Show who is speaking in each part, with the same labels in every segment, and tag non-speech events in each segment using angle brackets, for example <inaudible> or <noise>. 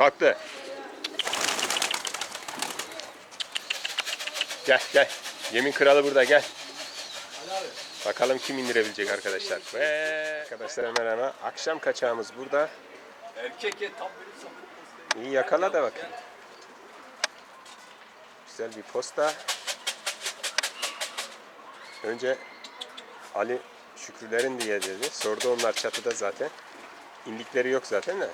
Speaker 1: Kalktı. Gel gel. Yemin kralı burada gel. Bakalım kim indirebilecek arkadaşlar. Ve arkadaşlar merhaba. Akşam kaçağımız burada.
Speaker 2: Erkek ya tam benim sapık
Speaker 1: İyi yakala da bak. Güzel bir posta. Önce Ali Şükrülerin diye dedi. Sordu onlar çatıda zaten. İndikleri yok zaten de.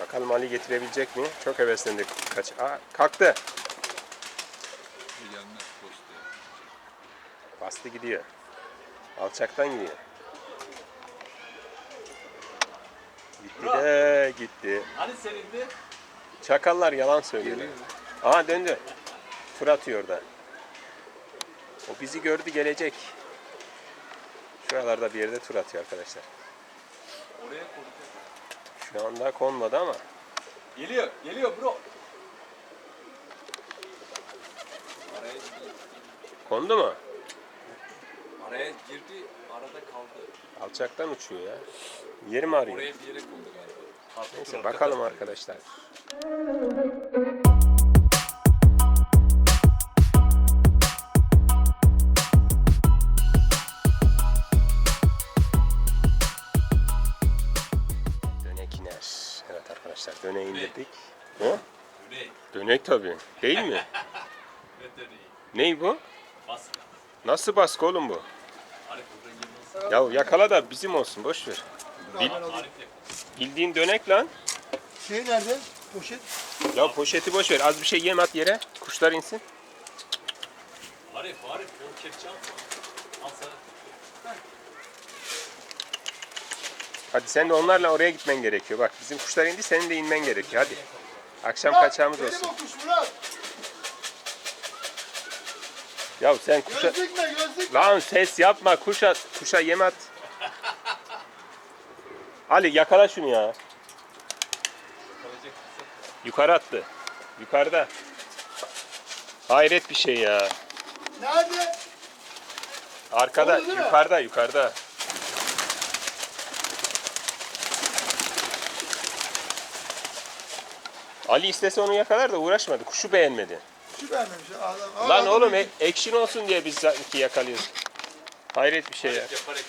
Speaker 1: Bakalım Ali getirebilecek mi? Çok heveslendik. Kaç? Aa, kalktı. Bastı gidiyor. Alçaktan gidiyor. Gitti de gitti.
Speaker 2: Hani senin de?
Speaker 1: Çakallar yalan söylüyor. Aha döndü. Tur atıyor da. O bizi gördü gelecek. Şuralarda bir yerde tur atıyor arkadaşlar.
Speaker 2: Oraya koyacak.
Speaker 1: Şu anda konmadı ama.
Speaker 2: Geliyor, geliyor bro. Araya,
Speaker 1: Kondu mu?
Speaker 2: araya girdi, arada kaldı.
Speaker 1: Alçaktan uçuyor ya. Yeri mi arıyor?
Speaker 2: Oraya bir yere kondu galiba.
Speaker 1: Neyse bakalım arkadaşlar. Döneği indirdik. O?
Speaker 2: Güney,
Speaker 1: Dönek tabii. Değil mi? <laughs>
Speaker 2: ne?
Speaker 1: Ney bu?
Speaker 2: Bas.
Speaker 1: Nasıl baskı oğlum bu? Ya yakala da bizim olsun boş ver. Bil- bildiğin dönek lan.
Speaker 3: Şey nerede? Poşet.
Speaker 1: Ya poşeti boş ver. Az bir şey yem at yere. Kuşlar insin.
Speaker 2: Arif, Arif, kepçe atma. Al sana.
Speaker 1: Hadi sen de onlarla oraya gitmen gerekiyor. Bak bizim kuşlar indi senin de inmen gerekiyor. Hadi. Akşam kaçağımız
Speaker 3: Benim
Speaker 1: olsun.
Speaker 3: o kuş Murat.
Speaker 1: Ya sen kuşa...
Speaker 3: Gözlük mü gözlük mü?
Speaker 1: Lan ses yapma. Kuşa, kuşa yem at. Ali yakala şunu ya. Yukarı attı. Yukarıda. Hayret bir şey ya.
Speaker 3: Nerede?
Speaker 1: Arkada,
Speaker 3: Orada değil mi?
Speaker 1: yukarıda, yukarıda. Ali istese onu yakalar da uğraşmadı. Kuşu beğenmedi.
Speaker 3: Şu beğenmemiş adam.
Speaker 1: Lan
Speaker 3: adam
Speaker 1: oğlum e- ekşin olsun diye biz sanki yakalıyoruz. Hayret bir şey ya.
Speaker 2: Arif.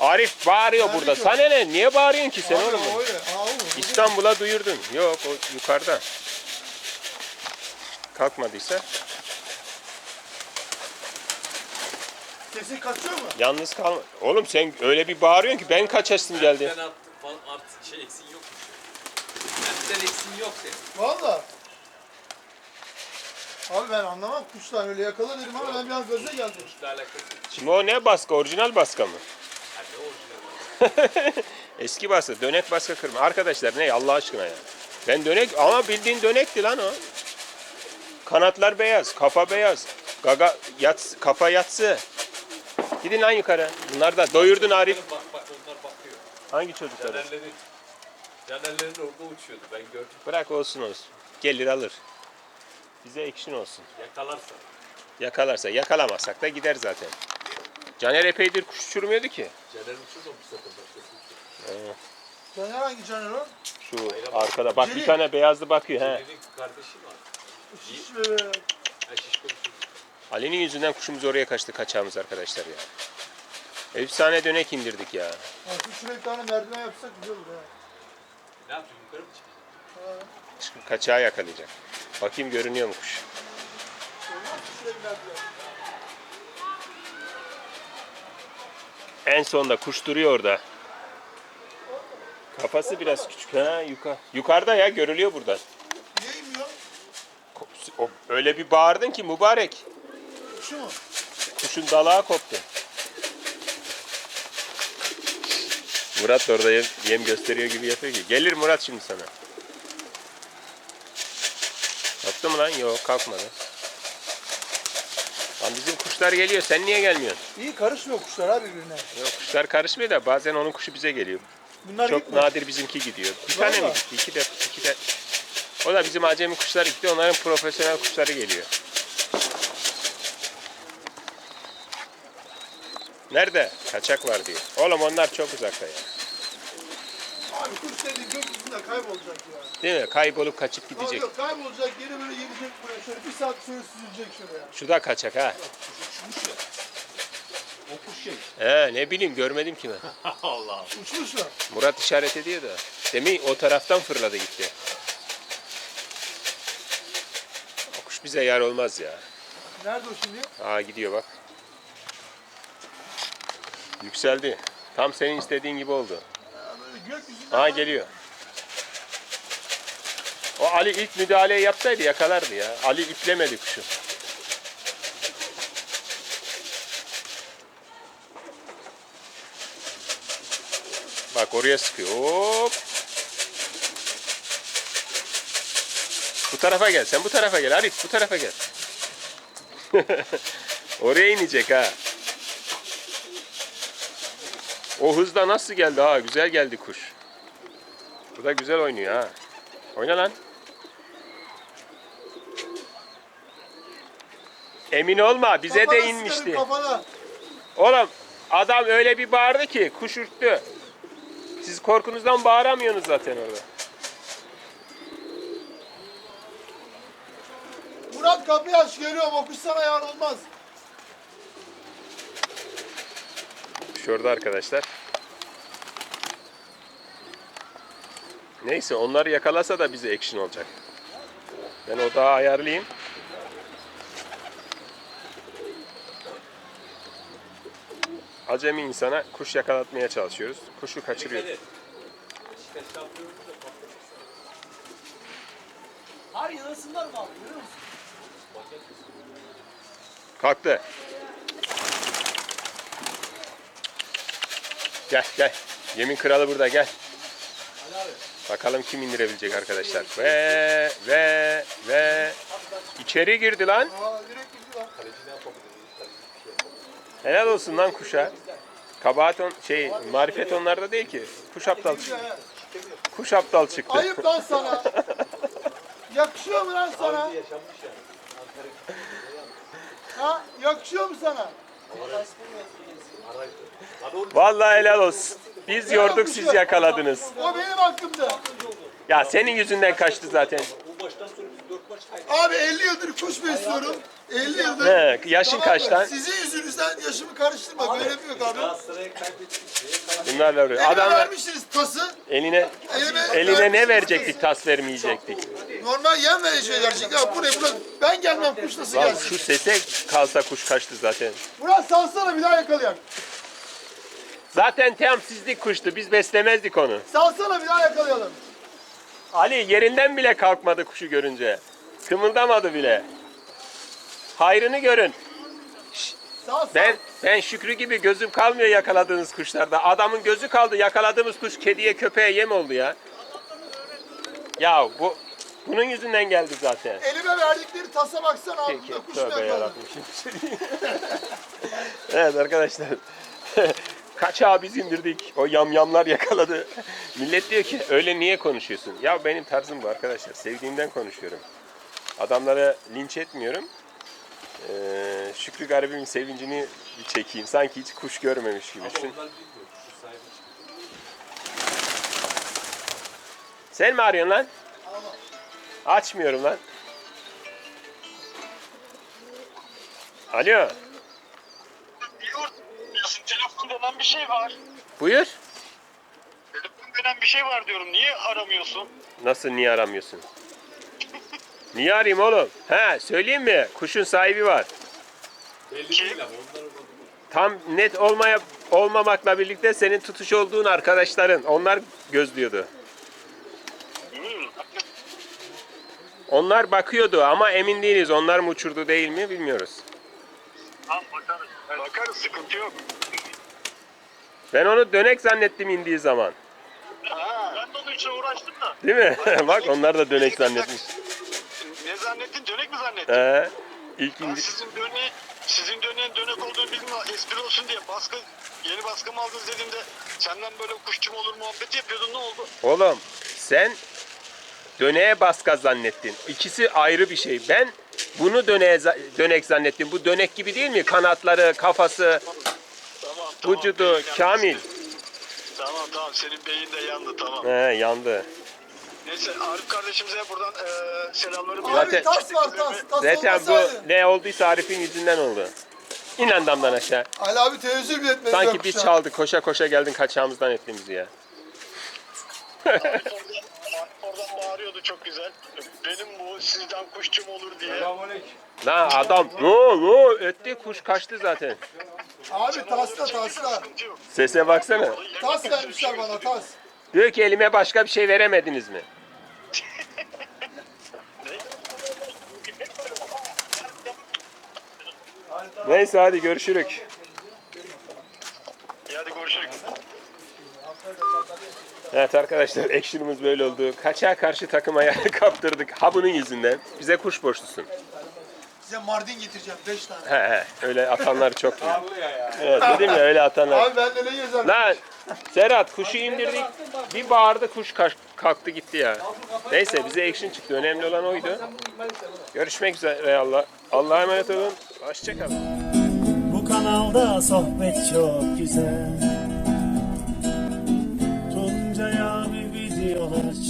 Speaker 1: Arif bağırıyor
Speaker 3: Nerede
Speaker 1: burada.
Speaker 3: o?
Speaker 1: Sana ne? Niye bağırıyorsun ki sen oğlum?
Speaker 3: o öyle. Aa, oğlum.
Speaker 1: İstanbul'a duyurdun. Yok o yukarıda. Kalkmadıysa
Speaker 3: Kesin kaçıyor mu?
Speaker 1: yalnız kalma. Oğlum sen öyle bir bağırıyorsun ki ben kaçasın geldi.
Speaker 2: Sen attın falan artık şey eksin yokmuş. Benden eksin yok senin.
Speaker 3: Valla. Abi ben anlamam kuşlar öyle yakalar dedim ama ben biraz gaza geldim.
Speaker 2: Kuşla alakası.
Speaker 1: Şimdi o ne baskı? Orijinal baskı mı?
Speaker 2: Ha ne orijinal. <laughs>
Speaker 1: Eski baskı. Dönek baskı kırma. Arkadaşlar ne Allah aşkına ya. Ben dönek ama bildiğin dönekti lan o. Kanatlar beyaz, kafa beyaz. Gaga yats, kafa yatsı. Gidin lan yukarı. Bunlar da doyurdun Arif.
Speaker 2: Bak bak onlar bakıyor.
Speaker 1: Hangi çocuklar?
Speaker 2: Canerlerin, Canerlerin orada uçuyordu ben gördüm.
Speaker 1: Bırak olsun olsun. Gelir alır. Bize ekşin olsun.
Speaker 2: Yakalarsa.
Speaker 1: Yakalarsa. Yakalamazsak da gider zaten. Caner epeydir kuş uçurmuyordu ki.
Speaker 2: Caner uçurmamış zaten başkası uçuyor.
Speaker 3: Caner hangi Caner o?
Speaker 1: Şu arkada. Bak bir
Speaker 3: Celi.
Speaker 1: tane beyazlı bakıyor. He.
Speaker 2: Caner'in kardeşi var.
Speaker 3: Şiş be.
Speaker 2: Ha şişko bir çocuk.
Speaker 1: Ali'nin yüzünden kuşumuz oraya kaçtı kaçağımız arkadaşlar ya. Efsane dönek indirdik ya.
Speaker 3: Aslında şuraya bir tane merdiven yapsak güzel olur ha.
Speaker 2: Ne yaptın yukarı mı çıktın?
Speaker 1: Çıkıp kaçağı yakalayacak. Bakayım görünüyor mu kuş? En sonda kuş duruyor orada. Kafası biraz küçük. Ha yukarı. Yukarıda ya görülüyor buradan.
Speaker 3: Niye inmiyor?
Speaker 1: O, öyle bir bağırdın ki mübarek.
Speaker 3: Şu mu?
Speaker 1: Kuşun dalağı koptu. Murat da orada yem, yem gösteriyor gibi yapıyor ki. Gelir Murat şimdi sana. Kalktı mı lan? Yok kalkmadı. Lan bizim kuşlar geliyor. Sen niye gelmiyorsun?
Speaker 3: İyi karışmıyor kuşlar abi birbirine.
Speaker 1: Yok kuşlar karışmıyor da bazen onun kuşu bize geliyor.
Speaker 3: Bunlar
Speaker 1: Çok
Speaker 3: gitmiyor.
Speaker 1: nadir bizimki gidiyor. Bir tane mi
Speaker 3: Vallahi.
Speaker 1: gitti? İki de, iki de. O da bizim acemi kuşlar gitti. Onların profesyonel kuşları geliyor. Nerede? Kaçak var diyor. Oğlum onlar çok uzakta ya.
Speaker 3: Abi abi kuş gökyüzünde kaybolacak ya.
Speaker 1: Değil mi? Kaybolup kaçıp
Speaker 3: Yok
Speaker 1: gidecek.
Speaker 3: yok kaybolacak geri böyle gelecek buraya şöyle bir saat sonra süzülecek şuraya.
Speaker 1: Şu da kaçak ha.
Speaker 2: Uçmuş ya. O kuş şey.
Speaker 1: He ne bileyim görmedim ki ben. <laughs>
Speaker 2: Allah.
Speaker 3: Uçmuşlar.
Speaker 1: Murat işaret ediyor da. Demin o taraftan fırladı gitti. O kuş bize yar olmaz ya.
Speaker 3: Nerede o şimdi?
Speaker 1: Aa gidiyor bak. Yükseldi. Tam senin istediğin gibi oldu.
Speaker 3: Ya böyle gökyüzünde.
Speaker 1: Aa geliyor. O Ali ilk müdahaleyi yapsaydı yakalardı ya. Ali iplemedi kuşu. Bak oraya sıkıyor. Hop. Bu tarafa gel. Sen bu tarafa gel Arif. Bu tarafa gel. <laughs> oraya inecek ha. O hızda nasıl geldi ha? Güzel geldi kuş. Bu da güzel oynuyor ha. Oyna lan. Emin olma bize
Speaker 3: Kafana
Speaker 1: de
Speaker 3: sıkarım
Speaker 1: inmişti.
Speaker 3: Kafana.
Speaker 1: Oğlum adam öyle bir bağırdı ki kuş ürktü. Siz korkunuzdan bağıramıyorsunuz zaten orada.
Speaker 3: Murat kapıyı aç geliyorum o kuş sana yar olmaz.
Speaker 1: Şurada arkadaşlar. Neyse onları yakalasa da bize action olacak. Ben o dağı ayarlayayım. Acemi insana kuş yakalatmaya çalışıyoruz. Kuşu kaçırıyor.
Speaker 2: Dikkat et. Beşiktaş şampiyonu da patladı.
Speaker 4: Hayır yarısınlar mı aldı görüyor musun?
Speaker 1: Kalktı. Gel gel. Yemin kralı burada gel. Bakalım kim indirebilecek arkadaşlar. Ve ve ve içeri girdi lan. Helal olsun lan kuşa. Kabahat on, şey marifet onlarda değil ki. Kuş aptal çıktı. Kuş aptal çıktı.
Speaker 3: Ayıp lan sana. Yakışıyor mu lan sana? Ha? Yakışıyor mu sana?
Speaker 1: Vallahi helal olsun. Biz yorduk siz yakaladınız.
Speaker 3: O benim hakkımda.
Speaker 1: Ya senin yüzünden kaçtı zaten.
Speaker 2: Bu maçtan sonra biz 4 maç kaybettik.
Speaker 3: Abi 50 yıldır kuş besliyorum. 50 yıldır.
Speaker 1: He, yaşın
Speaker 3: Tamam
Speaker 1: kaç
Speaker 3: mı?
Speaker 1: lan?
Speaker 3: Sizin yüzünüzden yaşımı karıştırma. Böyle mi yok abi?
Speaker 1: Bunlarla uğraşıyor.
Speaker 3: Elime
Speaker 1: Adamlar
Speaker 3: vermişsiniz tası.
Speaker 1: eline
Speaker 3: Elime,
Speaker 1: eline ne verecektik tas vermeyecektik.
Speaker 3: Normal yem verecekler. verecek. Ya bu ne? Ben gelmem kuş nasıl
Speaker 1: Lan
Speaker 3: gelsin?
Speaker 1: şu sese kalsa kuş kaçtı zaten.
Speaker 3: Murat salsana bir daha yakalayak.
Speaker 1: Zaten temsizlik kuştu. Biz beslemezdik onu.
Speaker 3: Salsana bir daha yakalayalım.
Speaker 1: Ali yerinden bile kalkmadı kuşu görünce. Kımıldamadı bile. Hayrını görün.
Speaker 3: Sal sal.
Speaker 1: Ben ben Şükrü gibi gözüm kalmıyor yakaladığınız kuşlarda. Adamın gözü kaldı. Yakaladığımız kuş kediye köpeğe yem oldu ya. Ya bu bunun yüzünden geldi zaten.
Speaker 3: Elime verdikleri tasa baksana
Speaker 1: Ke-
Speaker 3: altında kuş
Speaker 1: Tövbe yarabbim. şimdi. <laughs> evet arkadaşlar. <laughs> Kaçağı biz indirdik. O yamyamlar yakaladı. Millet diyor ki öyle niye konuşuyorsun? Ya benim tarzım bu arkadaşlar. Sevdiğimden konuşuyorum. Adamlara linç etmiyorum. Ee, Şükrü garibimin sevincini bir çekeyim. Sanki hiç kuş görmemiş gibi.
Speaker 2: Ama.
Speaker 1: Sen mi arıyorsun lan? Açmıyorum lan. Alo.
Speaker 5: Diyorsun telefon denen bir şey var.
Speaker 1: Buyur.
Speaker 5: Telefon denen bir şey var diyorum. Niye aramıyorsun?
Speaker 1: Nasıl niye aramıyorsun? Niye arayayım oğlum? He söyleyeyim mi? Kuşun sahibi var.
Speaker 2: Belli değil ama onlar orada.
Speaker 1: Tam net olmaya olmamakla birlikte senin tutuş olduğun arkadaşların onlar gözlüyordu. Onlar bakıyordu ama emin değiliz. Onlar mı uçurdu değil mi bilmiyoruz.
Speaker 5: Tamam bakarız. Bakarız sıkıntı yok.
Speaker 1: Ben onu dönek zannettim indiği zaman.
Speaker 5: Ha. Ben de onun için uğraştım da.
Speaker 1: Değil mi? <laughs> Bak onlar da dönek zannetmiş.
Speaker 5: Ne zannettin? Dönek mi zannettin?
Speaker 1: He. İndi.
Speaker 5: sizin döneği, sizin döneğin dönek olduğunu bilmiyorum. Espri olsun diye baskı, yeni baskı mı aldınız dediğimde senden böyle kuşçum olur muhabbeti yapıyordun ne oldu?
Speaker 1: Oğlum sen döneğe baska zannettin. İkisi ayrı bir şey. Ben bunu döneğe za- dönek zannettim. Bu dönek gibi değil mi? Kanatları, kafası,
Speaker 5: Tamam tamam.
Speaker 1: vücudu
Speaker 5: Peki,
Speaker 1: kamil.
Speaker 5: Tamam tamam senin beyin de yandı tamam.
Speaker 1: He yandı.
Speaker 5: Neyse Arif kardeşimize buradan eee selamlarımı
Speaker 3: Abi
Speaker 1: Zaten-
Speaker 3: tas var tas. Tas
Speaker 1: Zaten
Speaker 3: olmasaydı.
Speaker 1: bu ne olduysa Arif'in yüzünden oldu. İn damdan aşağı.
Speaker 3: Ali abi tevezzül bile etmedi.
Speaker 1: Sanki biz çaldık koşa koşa geldin kaçağımızdan ya.
Speaker 5: Arif Arif oradan bağırıyordu çok güzel. Benim bu sizden kuşçum olur diye.
Speaker 1: Lan adam no no etti kuş kaçtı zaten.
Speaker 3: Abi tasla tasla.
Speaker 1: Sese baksana.
Speaker 3: Tas vermişler bana tas.
Speaker 1: Diyor ki elime başka bir şey veremediniz mi? <laughs> Neyse hadi görüşürük.
Speaker 5: İyi hadi görüşürüz.
Speaker 1: Evet arkadaşlar action'ımız böyle oldu. Kaçağa karşı takım ayağı <laughs> kaptırdık. Ha bunun yüzünden. Bize kuş borçlusun.
Speaker 3: Size Mardin getireceğim 5 tane.
Speaker 1: He he öyle atanlar çok. Evet dedim ya öyle atanlar.
Speaker 3: Abi ben de ne gezerim?
Speaker 1: Lan Serhat kuşu indirdik. Bir bağırdı kuş kaç- kalktı gitti ya. Neyse bize action çıktı. Önemli olan oydu. Görüşmek üzere Allah. Allah'a emanet olun. Hoşçakalın.
Speaker 6: Bu kanalda sohbet çok güzel